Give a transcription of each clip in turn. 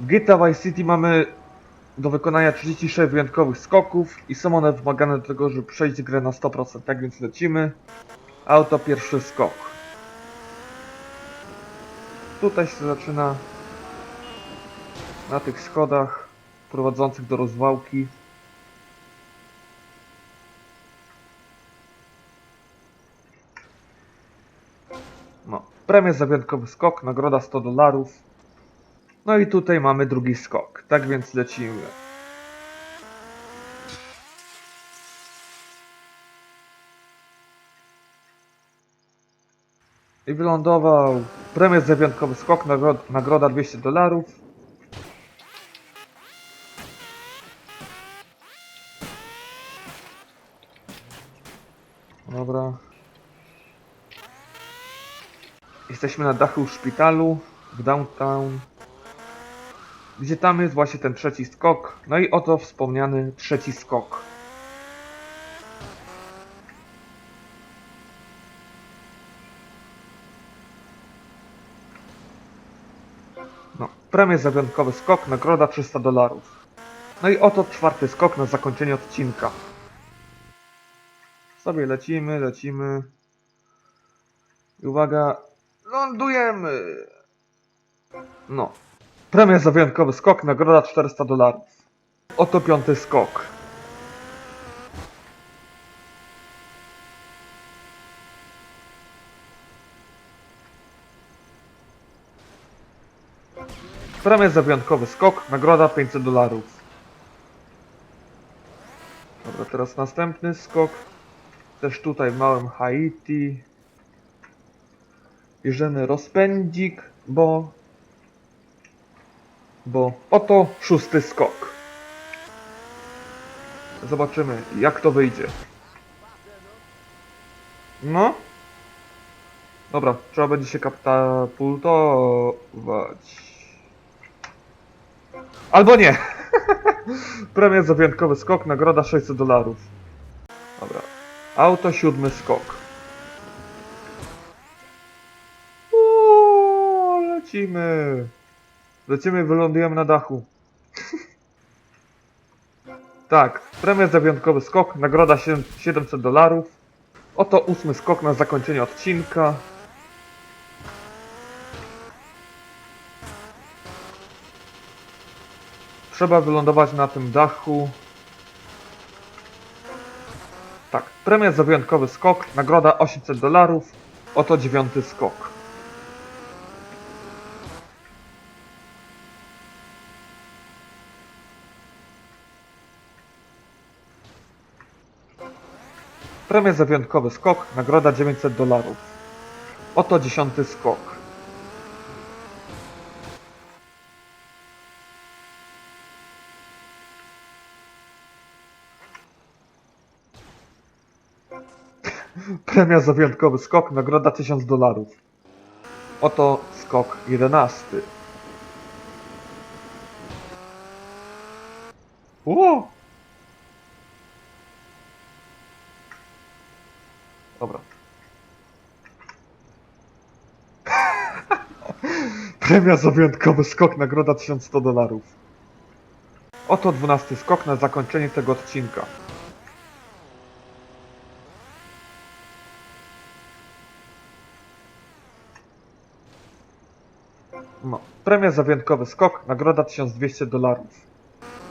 W GTA Vice City mamy do wykonania 36 wyjątkowych skoków i są one wymagane do tego, żeby przejść grę na 100%. Tak więc lecimy. Auto pierwszy skok. Tutaj się zaczyna na tych schodach prowadzących do rozwałki. No, premia za wyjątkowy skok, nagroda 100 dolarów. No i tutaj mamy drugi skok, tak więc lecimy. I wylądował. Premia za wyjątkowy skok, nagro nagroda 200 dolarów. Dobra. Jesteśmy na dachu szpitalu w downtown. Gdzie tam jest właśnie ten trzeci skok. No i oto wspomniany trzeci skok. No, premia za wyjątkowy skok, nagroda 300 dolarów. No i oto czwarty skok na zakończenie odcinka. Sobie lecimy, lecimy. I uwaga, lądujemy! No. Premia za wyjątkowy skok, nagroda 400 dolarów. Oto piąty skok. Premia za wyjątkowy skok, nagroda 500 dolarów. Dobra, teraz następny skok. Też tutaj w małym Haiti. Bierzemy rozpędzik, bo... Bo oto szósty skok. Zobaczymy, jak to wyjdzie. No. Dobra, trzeba będzie się katapultować. Albo nie. Premia za wyjątkowy skok, nagroda 600 dolarów. Dobra. Auto siódmy skok. Uuu, lecimy. Lecimy, wylądujemy na dachu. tak, premia za wyjątkowy skok, nagroda sie- 700 dolarów. Oto ósmy skok na zakończenie odcinka. Trzeba wylądować na tym dachu. Tak, premia za wyjątkowy skok, nagroda 800 dolarów. Oto dziewiąty skok. Premia za wyjątkowy skok, nagroda 900 dolarów. Oto dziesiąty skok. Premia za wyjątkowy skok, nagroda 1000 dolarów. Oto skok 11. Ło! Dobra. Premia za wyjątkowy skok, nagroda 1100 dolarów. Oto 12 skok na zakończenie tego odcinka. No. Premia za wyjątkowy skok, nagroda 1200 dolarów.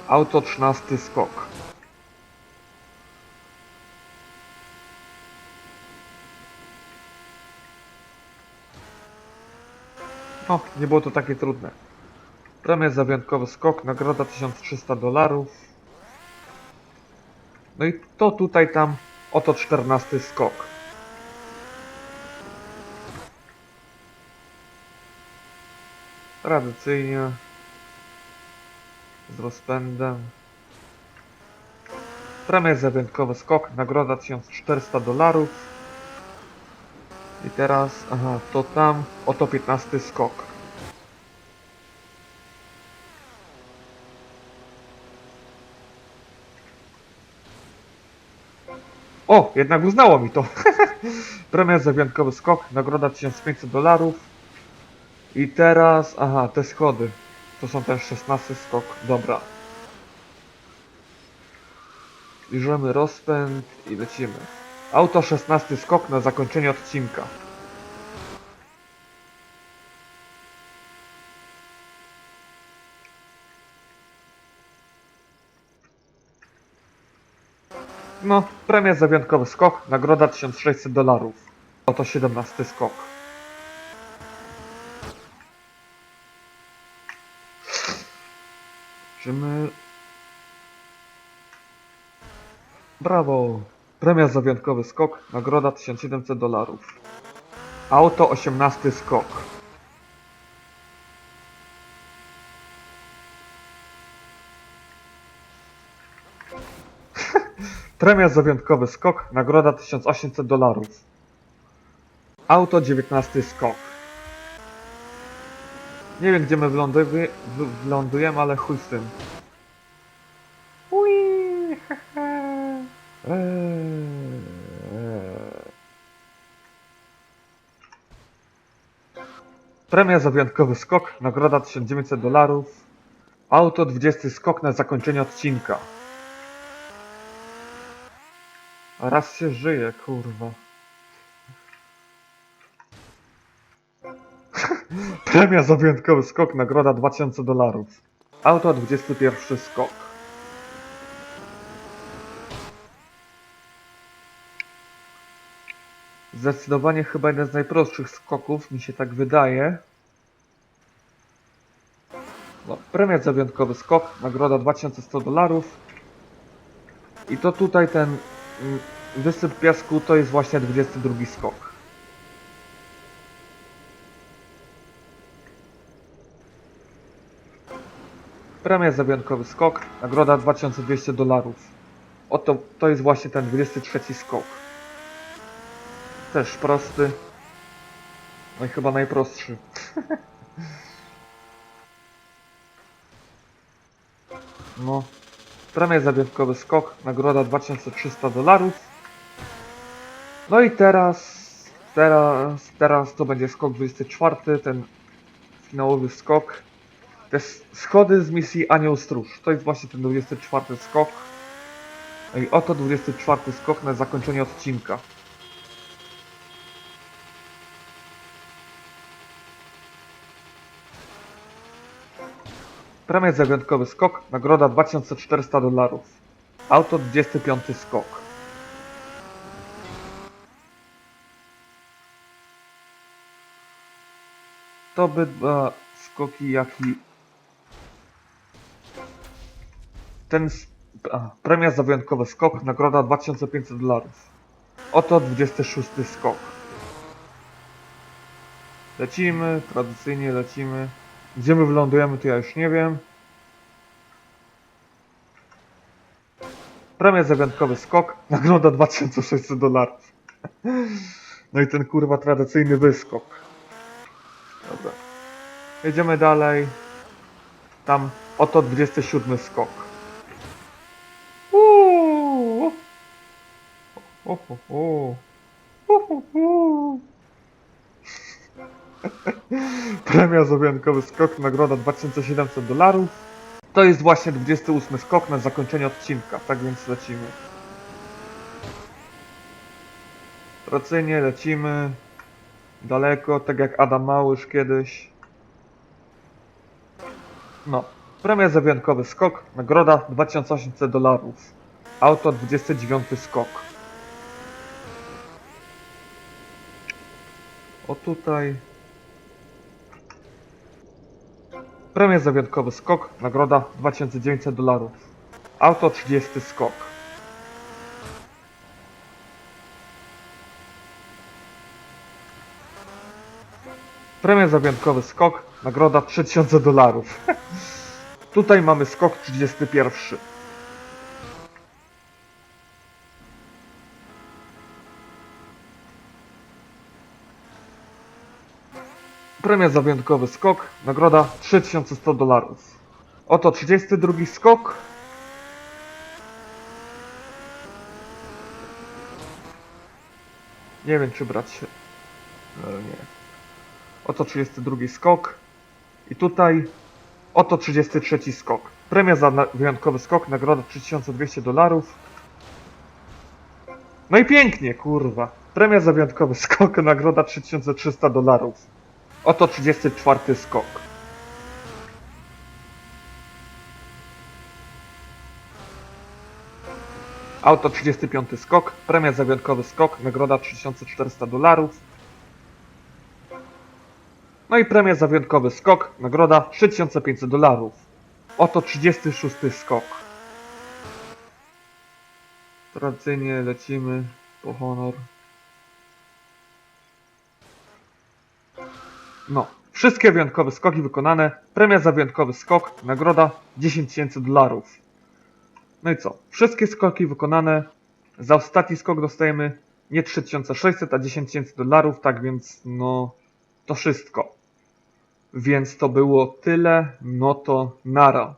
Auto 13 skok. O, nie było to takie trudne. Premia za wyjątkowy skok, nagroda 1300 dolarów. No i to tutaj tam, oto 14 skok. Tradycyjnie. Z rozpędem. Premia za wyjątkowy skok, nagroda 1400 dolarów. Teraz, aha, to tam, oto 15 skok. O, jednak uznało mi to. Premia za wyjątkowy skok, nagroda 1500 dolarów. I teraz, aha, te schody. To są ten 16 skok. Dobra. Bierzemy rozpęd i lecimy. Auto 16 skok na zakończenie odcinka. No, premia za wyjątkowy skok, nagroda 1600 dolarów. Oto 17 skok. Czy my... Brawo! Premia za wyjątkowy skok, nagroda 1700 dolarów. Auto 18 skok. Premia za wyjątkowy skok, nagroda 1800 dolarów. Auto 19 skok. Nie wiem gdzie my wylądujemy, w- wylądujemy ale chuj z tym. Eee, eee. Premia za wyjątkowy skok, nagroda 1900 dolarów. Auto 20 skok na zakończenie odcinka. A raz się żyje, kurwa. Premia za wyjątkowy skok, nagroda 2000 dolarów. Auto 21 skok. Zdecydowanie chyba jeden z najprostszych skoków, mi się tak wydaje. No, premia za wyjątkowy skok, nagroda 2100 dolarów. I to tutaj ten wysyp piasku to jest właśnie 22 skok. Premia za wyjątkowy skok, nagroda 2200 dolarów. Oto to jest właśnie ten 23 skok. Też prosty. No i chyba najprostszy. No. Premia za wyjątkowy skok, nagroda 2300 dolarów. No i teraz, teraz, teraz to będzie skok 24, ten finałowy skok. Jest schody z misji Anioł Stróż. To jest właśnie ten 24 skok. No i oto 24 skok na zakończenie odcinka. Premia za wyjątkowy skok, nagroda 2400 dolarów. Auto 25 skok. To obydwa skoki, jak i ten a, premia za wyjątkowy skok, nagroda 2500 dolarów. Oto 26 skok. Lecimy, tradycyjnie lecimy. Gdzie my wylądujemy, to ja już nie wiem. Premia za wyjątkowy skok, nagroda 2600 dolarów. No i ten kurwa tradycyjny wyskok. Dobra. Jedziemy dalej. Tam oto 27 skok. Uuu. O, o, o. U, u, u. Premia za wyjątkowy skok, nagroda 2700 dolarów. To jest właśnie 28 skok na zakończenie odcinka, tak więc lecimy. Tradycyjnie lecimy daleko, tak jak Adam Małysz kiedyś. No, premia za wyjątkowy skok, nagroda 2800 dolarów. Auto 29 skok. O tutaj. Premia za skok, nagroda 2900 dolarów. Auto 30 skok. Premia za skok, nagroda 3000 dolarów. Tutaj mamy skok 31. Premia za wyjątkowy skok, nagroda 3100 dolarów. Oto 32 skok. Nie wiem czy brać. Ale nie. Oto 32 skok. I tutaj Oto 33 skok. Premia za wyjątkowy skok, nagroda 3200 dolarów. No i pięknie, kurwa. Premia za wyjątkowy skok, nagroda 3300 dolarów. Oto 34 skok. Auto 35 skok, premia za wyjątkowy skok, nagroda 3400 dolarów. No i premia za wyjątkowy skok, nagroda 3500 dolarów. Oto 36 skok. Tradycyjnie lecimy po honor. No, wszystkie wyjątkowe skoki wykonane, premia za wyjątkowy skok, nagroda 10 tysięcy dolarów. No i co? Wszystkie skoki wykonane. Za ostatni skok dostajemy nie 3600, a 10 tysięcy dolarów, tak więc no to wszystko. Więc to było tyle, no to nara.